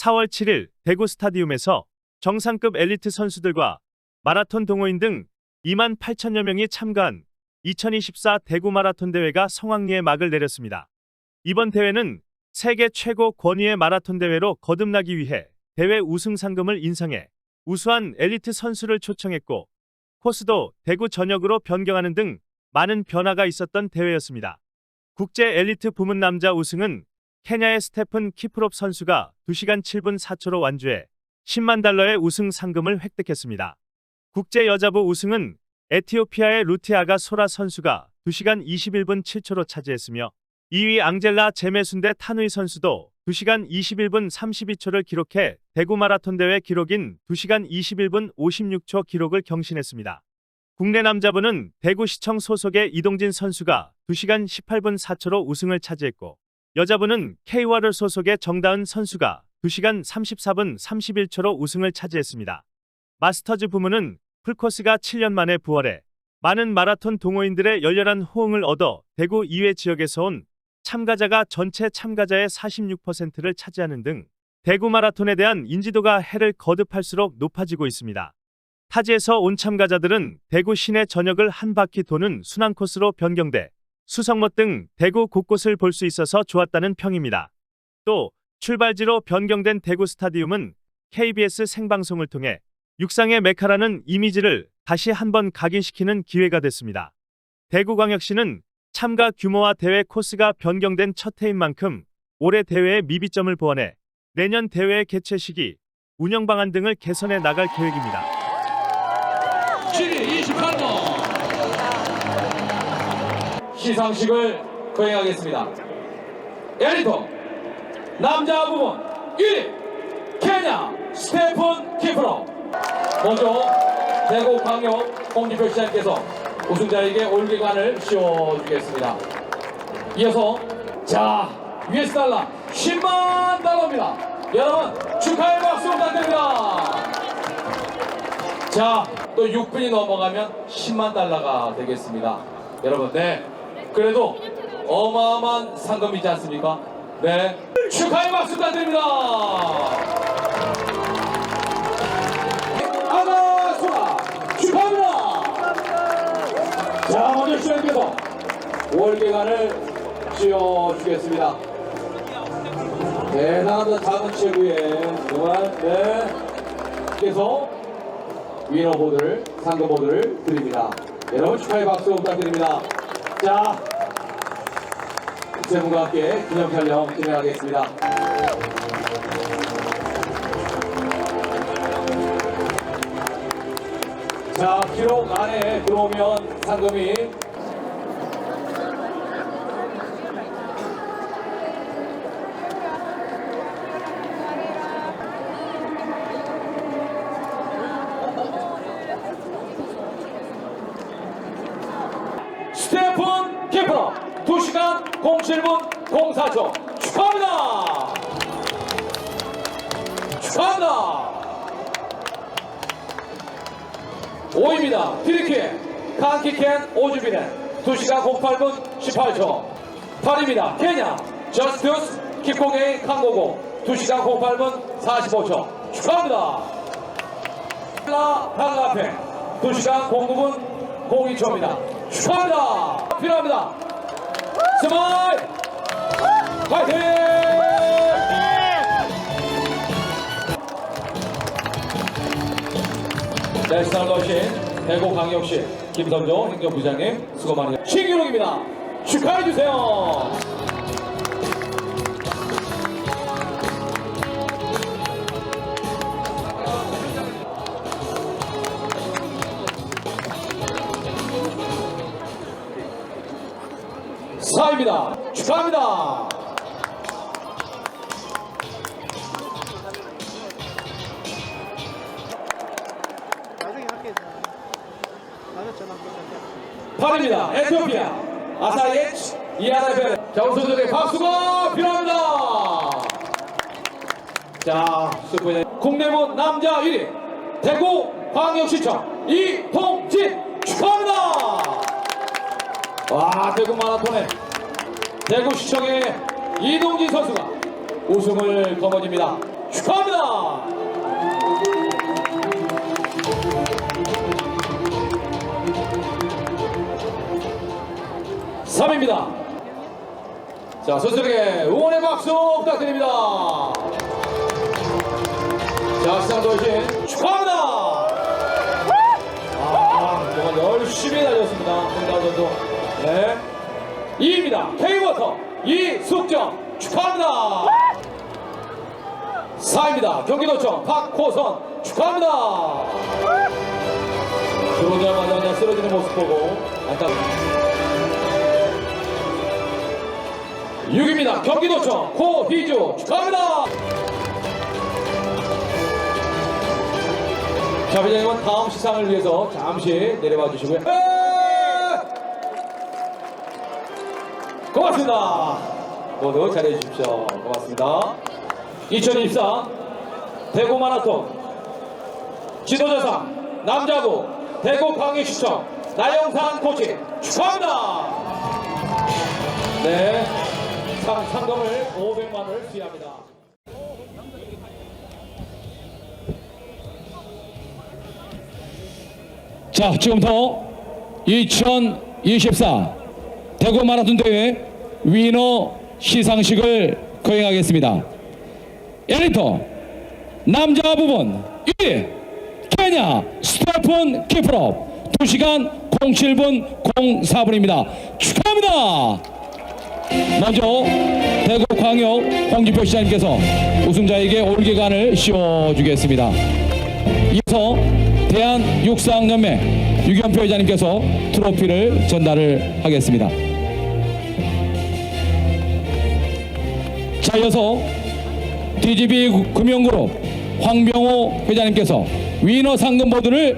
4월 7일 대구 스타디움에서 정상급 엘리트 선수들과 마라톤 동호인 등 2만 8천여 명이 참가한 2024 대구 마라톤 대회가 성황리에 막을 내렸습니다. 이번 대회는 세계 최고 권위의 마라톤 대회로 거듭나기 위해 대회 우승 상금을 인상해 우수한 엘리트 선수를 초청했고 코스도 대구 전역으로 변경하는 등 많은 변화가 있었던 대회였습니다. 국제 엘리트 부문 남자 우승은 케냐의 스테픈 키프롭 선수가 2시간 7분 4초로 완주해 10만 달러의 우승 상금을 획득했습니다. 국제 여자부 우승은 에티오피아의 루티아가 소라 선수가 2시간 21분 7초로 차지했으며 2위 앙젤라 제메순대 타누이 선수도 2시간 21분 32초를 기록해 대구 마라톤 대회 기록인 2시간 21분 56초 기록을 경신했습니다. 국내 남자부는 대구시청 소속의 이동진 선수가 2시간 18분 4초로 우승을 차지했고 여자부는 K와를 소속의 정다은 선수가 2시간 34분 31초로 우승을 차지했습니다. 마스터즈 부문은 풀코스가 7년 만에 부활해 많은 마라톤 동호인들의 열렬한 호응을 얻어 대구 이외 지역에서 온 참가자가 전체 참가자의 46%를 차지하는 등 대구 마라톤에 대한 인지도가 해를 거듭할수록 높아지고 있습니다. 타지에서 온 참가자들은 대구 시내 전역을 한 바퀴 도는 순환 코스로 변경돼 수성못 등 대구 곳곳을 볼 수 있어서 좋았다는 평입니다. 또 출발지로 변경된 대구 스타디움은 KBS 생방송을 통해 육상의 메카라는 이미지를 다시 한번 각인시키는 기회가 됐습니다. 대구광역시는 참가 규모와 대회 코스가 변경된 첫 해인 만큼 올해 대회의 미비점을 보완해 내년 대회 개최 시기, 운영 방안 등을 개선해 나갈 계획입니다. 7위 28번 시상식을 거행하겠습니다. 에리토 남자 부문 1위 케냐 스테픈 키프로 먼저 대구광역 홍지표 시장께서 우승자에게 올기관을 씌워주겠습니다. 이어서 자 US 달러 10만 달러입니다. 여러분 축하의 박수 부탁드립니다. 자, 또 6분이 넘어가면 10만 달러가 되겠습니다. 여러분, 네. 그래도 어마어마한 상금이지 않습니까? 네. 축하의 박수 부탁드립니다. 아나소라 축하합니다. 자, 먼저 시장님께서 월계관을 씌워주겠습니다. 대단하다 작은 체구에 정말 네. 그래서 위너보드를 상금보드를 드립니다. 여러분 축하의 박수 부탁드립니다. 자, 세분과 함께 기념 촬영 진행하겠습니다. 자, 기록 안에 들어오면 상금이 스테픈 키퍼 2시간 07분 04초 축하합니다. 축하합니다. 5위입니다. 피리키 칸키켄 오즈비넨 2시간 08분 18초. 8위입니다. 케냐. 저스투스 킵코게이 칸고고. 2시간 08분 45초. 축하합니다. 라 방라페. 2시간 09분 02초입니다. 축하합니다. 필요합니다. 스마일! 파이팅! 내셔널 러신 대구광역시 김선조 행정부장님 수고 많으셨습니다. 신기록입니다. 축하해주세요. 사입니다. 축하합니다. 8입니다. 에티오피아 아사이에치 이아라벨 경선들의 박수가 필요합니다. 자, 슈퍼 국내문 남자 1위 대구 광역시청 이통진 축하합니다. 와, 대구 마라톤에 대구시청의 이동진 선수가 우승을 거머쥡니다. 축하합니다. 삼입니다 자, 선수들에게 응원의 박수 부탁드립니다. 자, 시상 도신 축하합니다. 아, 정말 열심히 달렸습니다. 홍다운 선수. 네. 2입니다. K워터 이숙정 축하합니다. 4입니다. 경기도청 박호선 축하합니다. 들어오자마자 그냥 쓰러지는 모습 보고 안타. 6입니다. 경기도청 고희주 축하합니다. 자, 회장님은 다음 시상을 위해서 잠시 내려와 주시고요. 고맙습니다. 모두 잘해 주십시오. 고맙습니다. 2024 대구 마라톤 지도자상 남자부 대구 광역시청 나영산 코치 축하합니다. 네, 상, 상금을 500만 원을 수여합니다. 자, 지금부터 2024 대구 마라톤 대회 위너 시상식을 거행하겠습니다. 엘리터 남자 부분 1위 케냐 스테픈 키프롭 2시간 07분 04분입니다. 축하합니다. 먼저 대구 광역 홍준표 시장님께서 우승자에게 올개관을 씌워주겠습니다. 이어서 대한육상연맹 유경표 회장님께서 트로피를 전달을 하겠습니다. 자, 이어서 DGB 금융그룹 황병호 회장님께서 위너 상금 보드를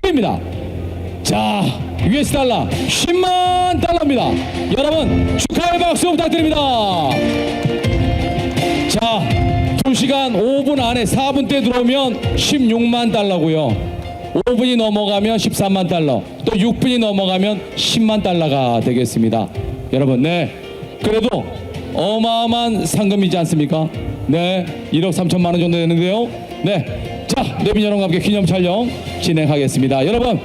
드립니다. 자, US 달러 10만 달러입니다. 여러분 축하의 박수 부탁드립니다. 자, 2시간 5분 안에 4분대 들어오면 16만 달러고요. 5분이 넘어가면 13만 달러, 또 6분이 넘어가면 10만 달러가 되겠습니다. 여러분, 네. 그래도 어마어마한 상금이지 않습니까? 네. 1억 3천만 원 정도 되는데요. 네. 자, 내빈 여러분과 함께 기념 촬영 진행하겠습니다. 여러분,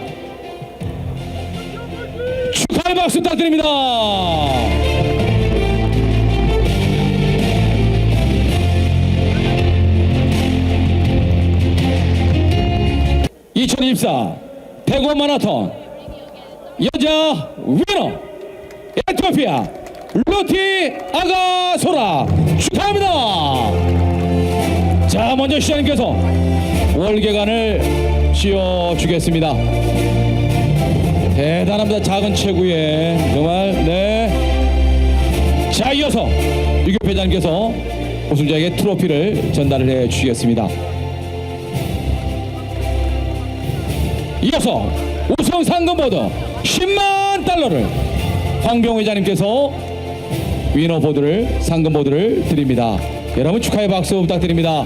축하의 박수 부탁드립니다. 2024 대구 마라톤 여자 위너 에티오피아 루티 아가소라 축하합니다. 자 먼저 시장님께서 월계관을 씌워주겠습니다. 대단합니다. 작은 체구에 정말 네. 자 이어서 유교 회장님께서 우승자에게 트로피를 전달을 해 주시겠습니다. 이어서 우승 상금 보드 10만 달러를 황병 회장님께서 위너 보드를 상금 보드를 드립니다. 여러분 축하의 박수 부탁드립니다.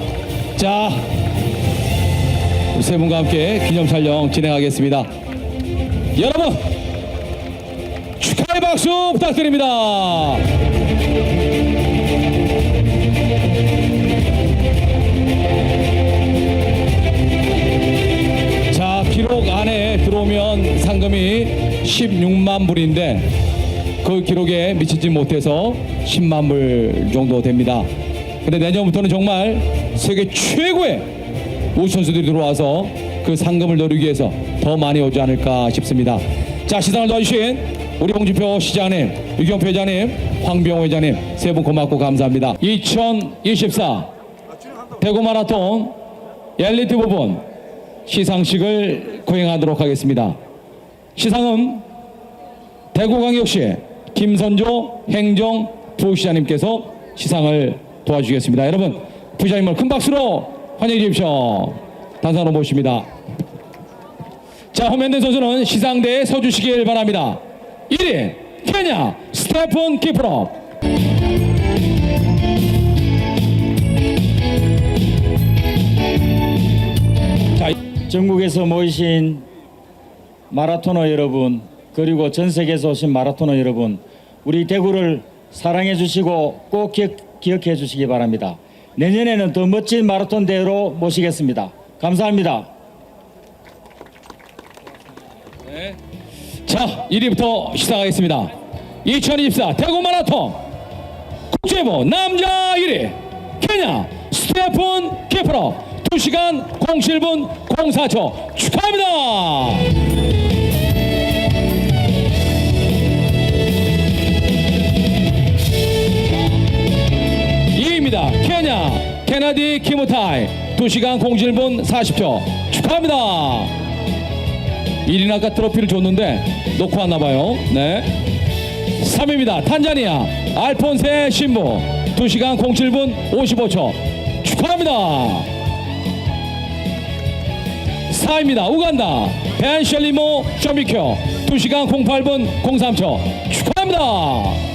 자, 세 분과 함께 기념 촬영 진행하겠습니다. 여러분 축하의 박수 부탁드립니다. 자, 기록 안에 들어오면 상금이 16만 불인데 그 기록에 미치지 못해서 10만 불 정도 됩니다. 근데 내년부터는 정말 세계 최고의 우수 선수들이 들어와서 그 상금을 노리기 위해서 더 많이 오지 않을까 싶습니다. 자, 시상을 도와주신 우리 홍준표 시장님, 유경표 회장님, 황병호 회장님 세 분 고맙고 감사합니다. 2024 대구 마라톤 엘리트 부분 시상식을 거행하도록 하겠습니다. 시상은 대구광역시 김선조 행정 부시장님께서 시상을 도와주시겠습니다. 여러분 부시장님을 큰 박수로 환영해 주십시오. 단상으로 모십니다. 자, 호면된 선수는 시상대에 서주시길 바랍니다. 1위 케냐 스테픈 키프롭 자, 전국에서 모이신 마라토너 여러분 그리고 전 세계에서 오신 마라토너 여러분 우리 대구를 사랑해 주시고 꼭 기억, 기억 해 주시기 바랍니다. 내년에는 더 멋진 마라톤 대회로 모시겠습니다. 감사합니다. 자, 1위부터 시작하겠습니다. 2024 대구 마라톤 국제부 남자 1위 케냐 스테픈 키프로 2시간 07분 04초 축하합니다. 케냐 케나디 키무타이 2시간 07분 40초 축하합니다. 1위는 아까 트로피를 줬는데 놓고 왔나 봐요. 네. 3위입니다. 탄자니아 알폰세 신부 2시간 07분 55초 축하합니다. 4위입니다. 우간다 벤셜리모 쇼미쿄 2시간 08분 03초 축하합니다.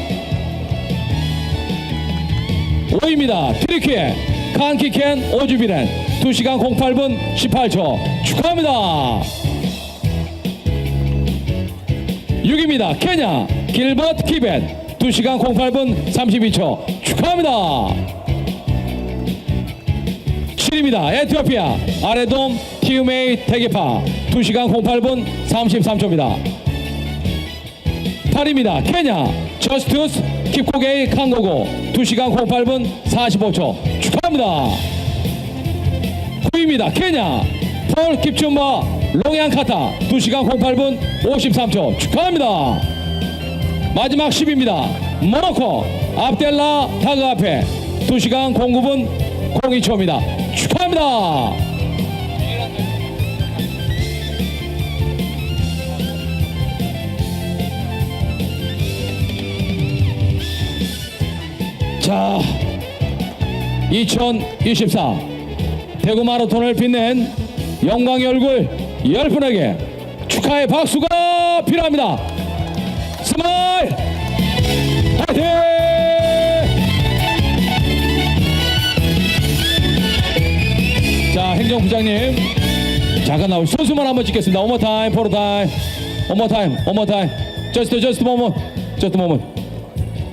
5위입니다. 트리키의 칸키켄 오주비렌 2시간 08분 18초 축하합니다. 6위입니다. 케냐 길버트 키벳 2시간 08분 32초 축하합니다. 7위입니다. 에티오피아 아레돔 티우메이 테게파 2시간 08분 33초입니다. 8위입니다. 케냐 저스투스 킵코게이 칸고고 2시간 08분 45초 축하합니다. 9위입니다. 케냐 폴 킵춘바 롱양 카타 2시간 08분 53초 축하합니다. 마지막 10위입니다. 모로코 압델라 타그아페 2시간 09분 02초입니다. 축하합니다. 자, 2024 대구 마라톤을 빛낸 영광의 얼굴 열 분에게 축하의 박수가 필요합니다. 스마일 파이팅! 자, 행정부장님 잠깐 나올 선수만 한번 찍겠습니다. 오머 타임, 포로 타임, 오머 타임, 오머 타임. 저스트 저스트 모먼, 저스트 모먼.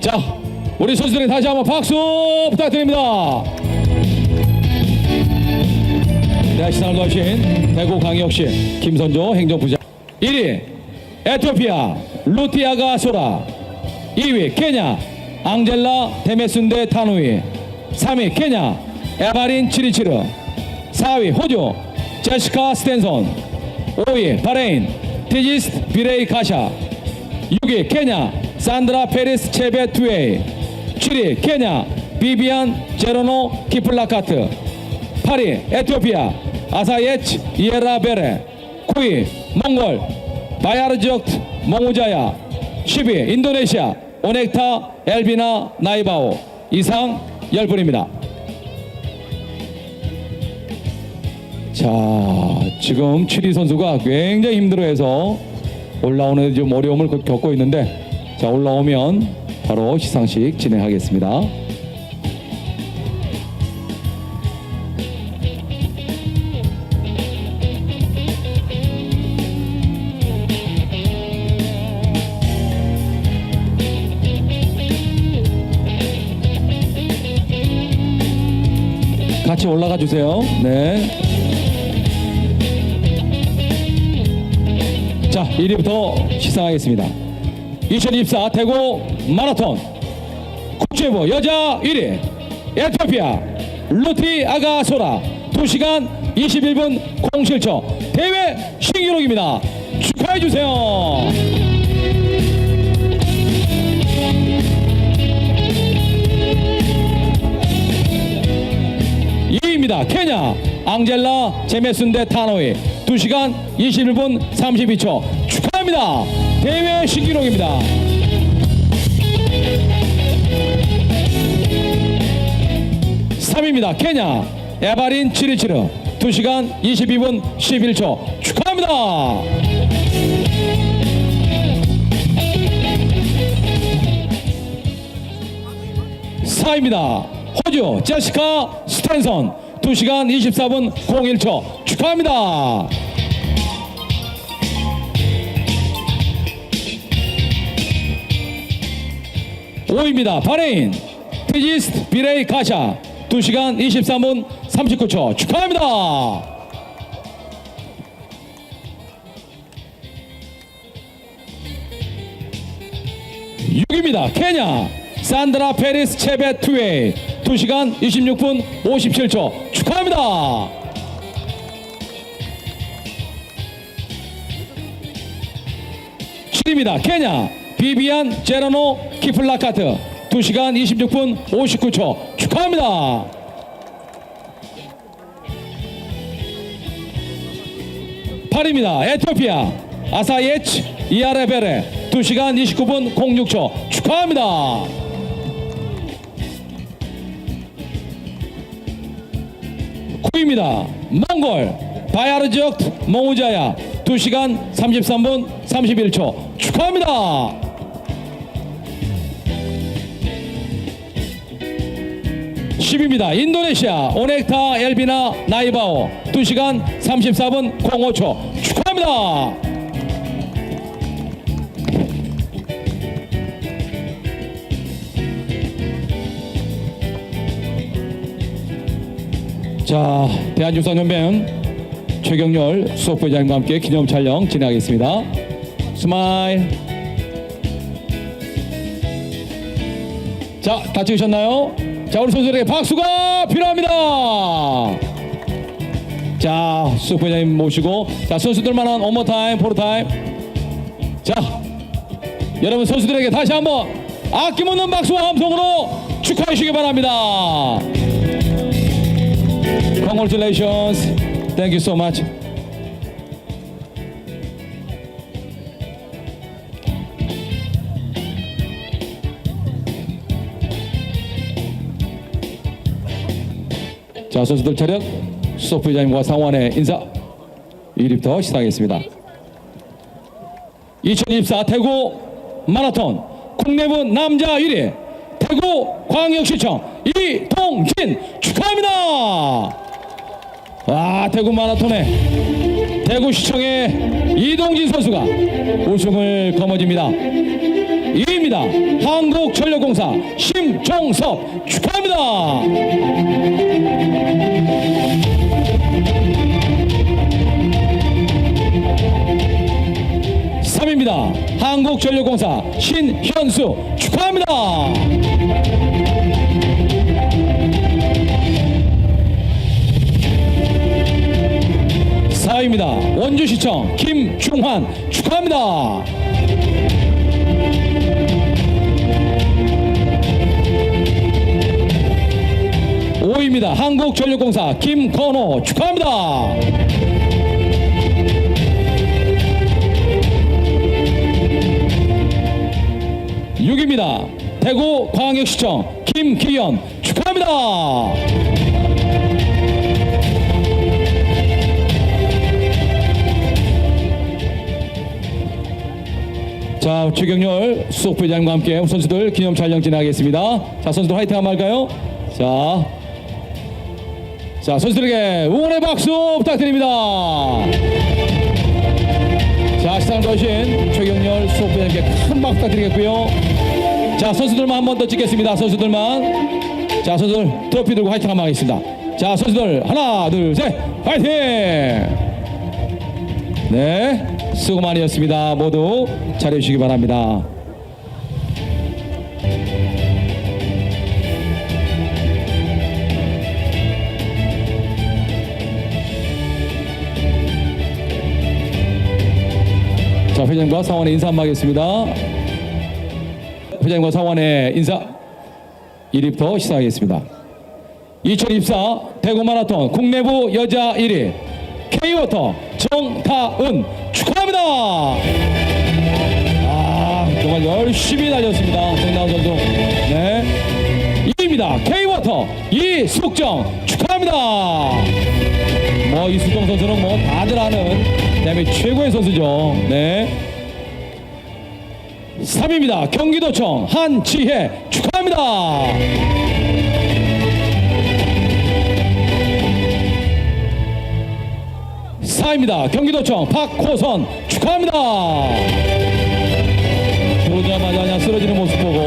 자, 우리 선수들이 다시 한번 박수 부탁드립니다. 네, 시상을 거신 대구광역시 김선조 행정부장. 1위 에티오피아 루티아가 소라. 2위 케냐 앙젤라 데메순데 타누이. 3위 케냐 에바린 치리치르. 4위 호주 제시카 스탠손. 5위 바레인 티지스 비레이 카샤. 6위 케냐 산드라 페리스 체베 투에이 7위 케냐 비비안 제로노 키플라카트 8위 에티오피아 아사예치 이에라 베레 9위 몽골 바야르지옥트 몽우자야 10위 인도네시아 오넥타 엘비나 나이바오. 이상 10분입니다. 자 지금 7위 선수가 굉장히 힘들어해서 올라오는 좀 어려움을 겪고 있는데 자 올라오면 바로 시상식 진행하겠습니다. 같이 올라가 주세요. 네. 자, 1위부터 시상하겠습니다. 2024 대구 마라톤 국제부 여자 1위 에티오피아 루티 아가소라 2시간 21분 07초 대회 신기록입니다. 축하해 주세요. 이위입니다 케냐 앙젤라 제메순데 타노이 2시간 21분 32초 축하합니다. 대회 신기록입니다. 삼위입니다. 케냐 에바린 치리치르 2시간 22분 11초. 축하합니다. 사위입니다. 호주 제시카 스탠선. 2시간 24분 01초. 축하합니다. 오입니다. 바레인 피지스트 비레이 카샤 2시간 23분 39초 축하합니다. 6입니다. 케냐 산드라 페리스 체베 투웨이 2시간 26분 57초 축하합니다. 칠입니다 케냐 비비안 제라노 키플라카트 2시간 26분 59초 축하합니다. 팔입니다 에티오피아 아사예치 이아레베레 2시간 29분 06초 축하합니다. 구입니다 몽골 바야르 지역 몽우자야 2시간 33분 31초 축하합니다. 십입니다 인도네시아 오넥타 엘비나 나이바오 2시간 34분 05초 축하합니다. 자, 대한유산연맹 최경렬 수석부장님과 함께 기념 촬영 진행하겠습니다. 스마일. 자, 다 찍으셨나요? 자, 우리 선수들에게 박수가 필요합니다. 자, 수석부장님 모시고, 자, 선수들만한 원모 타임, 포로 타임. 자, 여러분 선수들에게 다시 한번 아낌없는 박수와 함성으로 축하해 주시기 바랍니다. Congratulations. Thank you so much. 자, 선수들 차렷. 수석 부장님과 상원의 인사 1위부터 시작하겠습니다. 2024 대구 마라톤 국내부 남자 1위 대구 광역시청 이동진 축하합니다. 와 대구 마라톤에 대구시청의 이동진 선수가 우승을 거머쥡니다. 2위입니다. 한국전력공사 심종섭 축하합니다. 삼입니다 한국전력공사 신현수 축하합니다. 사위입니다 원주시청 김중환 축하합니다. 오위입니다 한국전력공사 김건호 축하합니다. 6입니다. 대구 광역시청 김기현 축하합니다. 자, 최경렬 수석부장님과 함께 선수들 기념 촬영 진행하겠습니다. 자, 선수들 화이팅 한번 할까요? 자, 자, 선수들에게 응원의 박수 부탁드립니다. 자, 시상을 거신 최경렬 수석부장님께 큰 박수 부탁드리겠고요. 자, 선수들만 한 번 더 찍겠습니다. 선수들만. 자, 선수들 트로피 들고 화이팅 한번 하겠습니다. 자, 선수들 하나, 둘, 셋, 화이팅! 네, 수고 많으셨습니다. 모두 잘해주시기 바랍니다. 회장과 상원의 인사 한번 하겠습니다. 회장과 상원의 인사 1위부터 시작하겠습니다. 2024 대구 마라톤 국내부 여자 1위 K워터 정다은 축하합니다. 아 정말 열심히 달렸습니다. 정다은 선수. 네. 2위입니다. K워터 이숙정 축하합니다. 뭐 이숙정 선수는 뭐 다들 아는 대한민국 최고의 선수죠. 네. 3위입니다. 경기도청 한지혜 축하합니다. 사입니다 경기도청 박호선 축하합니다. 들어오자마자 그냥 쓰러지는 모습 보고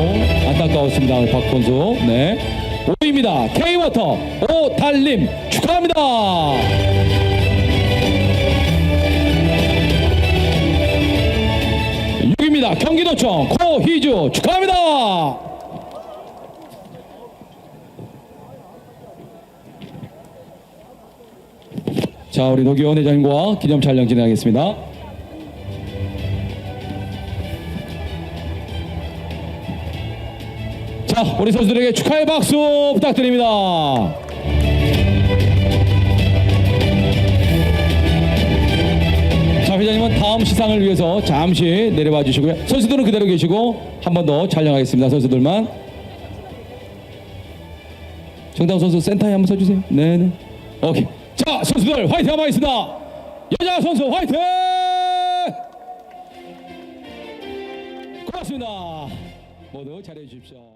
안타까웠습니다. 박 선수. 네. 5위입니다. K워터 오달림 축하합니다. 6위입니다. 경기도청 코희주 축하합니다. 자, 우리 노기원 회장님과 기념 촬영 진행하겠습니다. 자, 우리 선수들에게 축하의 박수 부탁드립니다. 자, 회장님은 다음 시상을 위해서 잠시 내려와 주시고요. 선수들은 그대로 계시고 한 번 더 촬영하겠습니다. 선수들만. 정당 선수 센터에 한번 서주세요. 네네. 오케이. 자, 선수들 화이팅 한번 하겠습니다. 여자 선수 화이팅! 고맙습니다. 모두 잘해 주십시오.